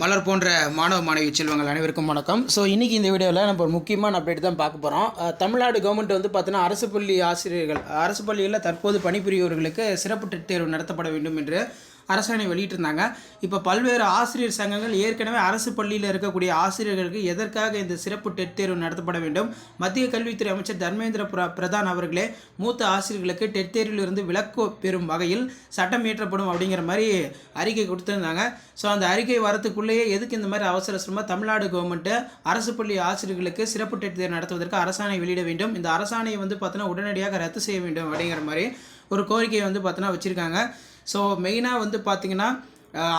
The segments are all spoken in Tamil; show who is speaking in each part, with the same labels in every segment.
Speaker 1: மலர் போன்ற மாணவ மாணவி செல்வங்கள் அனைவருக்கும் வணக்கம். ஸோ இன்றைக்கி இந்த வீடியோவில் நம்ம ஒரு முக்கியமான அப்டேட் தான் பார்க்க போகிறோம் தமிழ்நாடு கவர்மெண்ட் வந்து பார்த்தீங்கன்னா அரசு பள்ளி ஆசிரியர்கள் அரசு பள்ளியில் தற்போது பணிபுரியவர்களுக்கு சிறப்பு தேர்வு நடத்தப்பட வேண்டும் என்று அரசாணை வெளியிட்டிருந்தாங்க. இப்போ பல்வேறு ஆசிரியர் சங்கங்கள் ஏற்கனவே அரசு பள்ளியில் இருக்கக்கூடிய ஆசிரியர்களுக்கு எதற்காக இந்த சிறப்பு டெட் தேர்வு நடத்தப்பட வேண்டும்? மத்திய கல்வித்துறை அமைச்சர் தர்மேந்திர பிரதான் அவர்களே மூத்த ஆசிரியர்களுக்கு டெட் தேர்விலிருந்து விலக்கு பெறும் வகையில் சட்டம் இயற்றப்படும் அப்படிங்கிற மாதிரி அறிக்கை கொடுத்துருந்தாங்க. ஸோ அந்த அறிக்கை வரத்துக்குள்ளேயே எதுக்கு இந்த மாதிரி அவசர அவசரமாக தமிழ்நாடு கவர்மெண்ட்டு அரசு பள்ளி ஆசிரியர்களுக்கு சிறப்பு டெட் தேர்வு நடத்துவதற்கு அரசாணை வெளியிட வேண்டும்? இந்த அரசாணையை வந்து பார்த்தோன்னா உடனடியாக ரத்து செய்ய வேண்டும் அப்படிங்கிற மாதிரி ஒரு கோரிக்கையை வந்து பார்த்தோன்னா வச்சுருக்காங்க. ஸோ மெயினாக வந்து பார்த்திங்கன்னா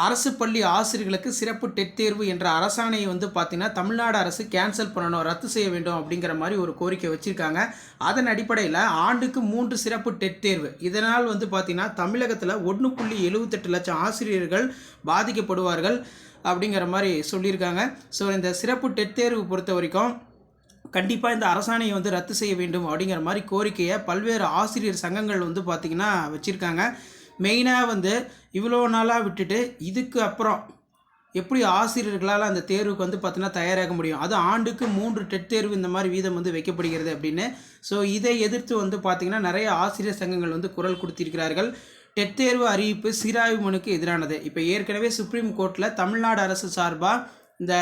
Speaker 1: அரசு பள்ளி ஆசிரியர்களுக்கு சிறப்பு டெட் தேர்வு என்ற அரசாணையை வந்து பார்த்தீங்கன்னா தமிழ்நாடு அரசு கேன்சல் பண்ணணும் ரத்து செய்ய வேண்டும் அப்படிங்கிற மாதிரி ஒரு கோரிக்கை வச்சுருக்காங்க. அதன் அடிப்படையில் ஆண்டுக்கு மூன்று சிறப்பு டெட் தேர்வு. இதனால் வந்து பார்த்தீங்கன்னா தமிழகத்தில் ஒன்று புள்ளி எழுபத்தெட்டு லட்சம் ஆசிரியர்கள் பாதிக்கப்படுவார்கள் அப்படிங்கிற மாதிரி சொல்லியிருக்காங்க. ஸோ இந்த சிறப்பு டெட் தேர்வு பொறுத்த வரைக்கும் கண்டிப்பாக இந்த அரசாணையை வந்து ரத்து செய்ய வேண்டும் அப்படிங்கிற மாதிரி கோரிக்கையை பல்வேறு ஆசிரியர் சங்கங்கள் வந்து பார்த்திங்கன்னா வச்சுருக்காங்க. மெயினாக வந்து இவ்வளோ நாளாக விட்டுட்டு இதுக்கு அப்புறம் எப்படி ஆசிரியர்களால் அந்த தேர்வுக்கு வந்து பார்த்தீங்கன்னா தயாராக முடியும்? அது ஆண்டுக்கு மூன்று டெட் தேர்வு இந்த மாதிரி வீதம் வந்து வைக்கப்படுகிறது அப்படின்னு. ஸோ இதை எதிர்த்து வந்து பார்த்திங்கன்னா நிறைய ஆசிரியர் சங்கங்கள் வந்து குரல் கொடுத்திருக்கிறார்கள். டெட் தேர்வு அறிவிப்பு சீராய்வு மனுக்கு எதிரானது. இப்போ ஏற்கனவே சுப்ரீம் கோர்ட்டில் தமிழ்நாடு அரசு சார்பாக இந்த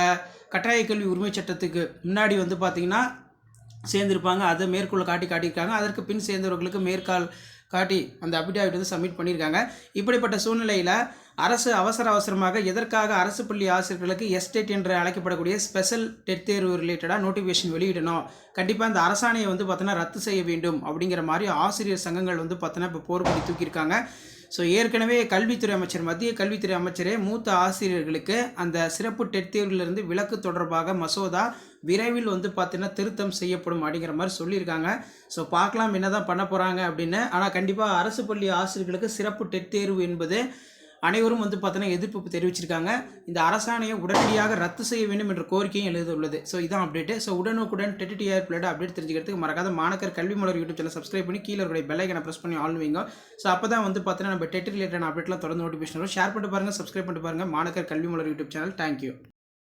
Speaker 1: கட்டாய கல்வி உரிமை சட்டத்துக்கு முன்னாடி வந்து பார்த்திங்கன்னா சேர்ந்திருப்பாங்க. அதை மேற்கோள் காட்டி காட்டியிருக்காங்க. அதற்கு பின் சேர்ந்தவர்களுக்கு மேற்கால் காட்டி அந்த அபிடாவிட் வந்து சப்மிட் பண்ணியிருக்காங்க. இப்படிப்பட்ட சூழ்நிலையில் அரசு அவசர அவசரமாக எதற்காக அரசு பள்ளி ஆசிரியர்களுக்கு எஸ்டேட் என்று அழைக்கப்படக்கூடிய ஸ்பெஷல் டெட் தேர்வு ரிலேட்டடாக நோட்டிஃபிகேஷன் வெளியிடணும்? கண்டிப்பாக இந்த அரசாணையை வந்து பார்த்தோன்னா ரத்து செய்ய வேண்டும் அப்படிங்கிற மாதிரி ஆசிரியர் சங்கங்கள் வந்து பார்த்தோன்னா இப்போ போர்படி தூக்கியிருக்காங்க. ஸோ ஏற்கனவே கல்வித்துறை அமைச்சர் மத்திய கல்வித்துறை அமைச்சரே மூத்த ஆசிரியர்களுக்கு அந்த சிறப்பு டெட் தேர்விலிருந்து விலக்கு தொடர்பாக மசோதா விரைவில் வந்து பார்த்தீங்கன்னா திருத்தம் செய்யப்படும் அப்படிங்கிற மாதிரி சொல்லியிருக்காங்க. ஸோ பார்க்கலாம் என்ன தான் பண்ண போகிறாங்க அப்படின்னு. ஆனால் கண்டிப்பாக அரசு பள்ளி ஆசிரியர்களுக்கு சிறப்பு டெட் தேர்வு என்பது அனைவரும் வந்து பார்த்தீங்கன்னா எதிர்ப்பு தெரிவிச்சிருக்காங்க. இந்த அரசாணையை உடனடியாக ரத்து செய்ய வேண்டும் என்ற கோரிக்கையும் எழுதியுள்ளது. ஸோ இதான் அப்டேட் ஸோ உடனுக்குடன் டெட்டிடிஆர் பிளேட் அப்டேட் தெரிஞ்சுக்கிறதுக்கு மறக்காத மாணக்கர் கல்வி மலர் யூடியூப் சேனல் சப்ஸ்கிரைப் பண்ணி கீழே இருக்கிற பெல்லைக்கனை ப்ரெஸ் பண்ணி ஆல் வைங்க ஸோ அப்போ தான் வந்து பார்த்தீங்கன்னா நம்ம டெட் ரிலேட்டட் அப்டேட்லாம் தொடர்ந்து நோட்டிஃபிகேஷன் வரும். ஷேர் பண்ணிட்டு பாருங்கள் சப்ஸ்கிரைப் பண்ணிட்டு பாருங்கள் மாணக்கர் கல்வி மலர் யூடியூப் சேனல் தேங்க்யூ